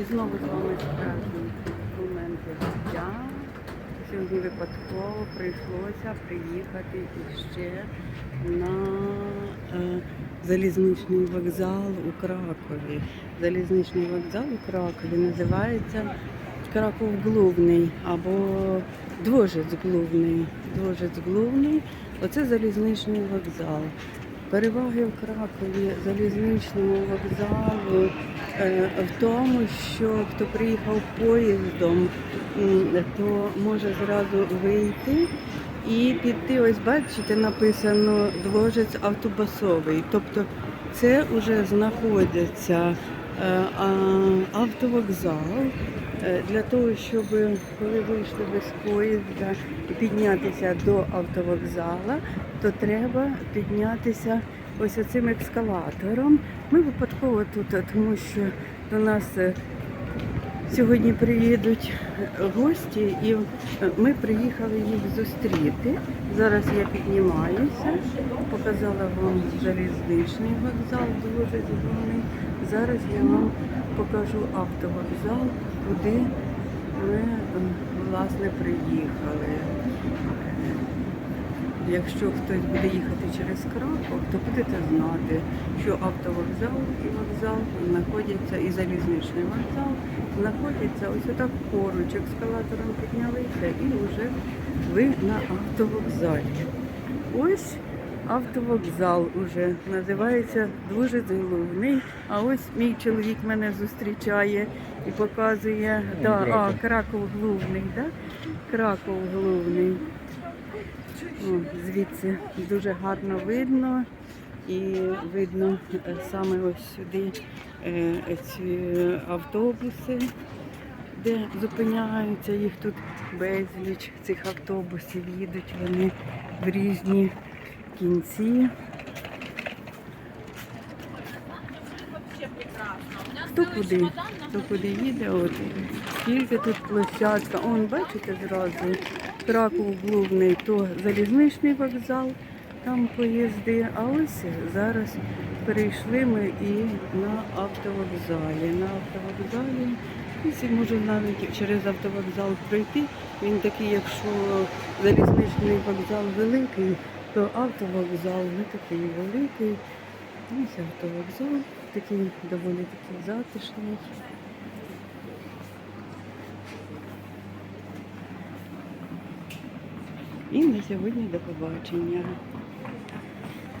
І знову з вами справжні моменти життя. Сьогодні випадково прийшлося приїхати іще на е, залізничний вокзал у Кракові. Залізничний вокзал у Кракові називається Краков Глувний або Двожець Глувний. Двожець Глувний. Оце залізничний вокзал. Переваги в Кракові залізничному вокзалу е, в тому, що хто приїхав поїздом, то може зразу вийти і піти. Ось бачите, написано двожець автобусовий. Тобто це вже знаходиться е, автовокзал. Е, Для того, щоб коли вийшли ви з поїзда піднятися до автовокзала, то треба піднятися ось оцим ескалатором. Ми випадково тут, е, тому що до нас е, сьогодні приїдуть е, гості, і е, ми приїхали їх зустріти. Зараз я піднімаюся, показала вам залізничний вокзал, дуже зелений. Зараз я вам покажу автовокзал, куди ми е, власне приїхали. Якщо хтось буде їхати через Краков, то будете знати, що автовокзал і вокзал знаходяться, і залізничний вокзал знаходяться ось отак поруч, ескалатором піднялися і вже ви на автовокзалі. Ось автовокзал уже називається дуже головний. А ось мій чоловік мене зустрічає і показує. Да, а, Краков. Краков головний, да? Краков головний. О, звідси дуже гарно видно. І видно е, саме ось сюди е, ці автобуси, де зупиняються. Їх тут безліч цих автобусів їдуть вони в різні кінці. Хто куди? Хто куди їде? От скільки тут площадка. Он, бачите, зразу Краков Глувний, то залізничний вокзал, там поїзди. А ось зараз перейшли ми і на автовокзалі. На автовокзалі. Якщо може навіть через автовокзал пройти. Він такий, якщо залізничний вокзал великий, то автовокзал не такий великий. Ось автовокзал, такий доволі такий затишний. І на сьогодні до побачення.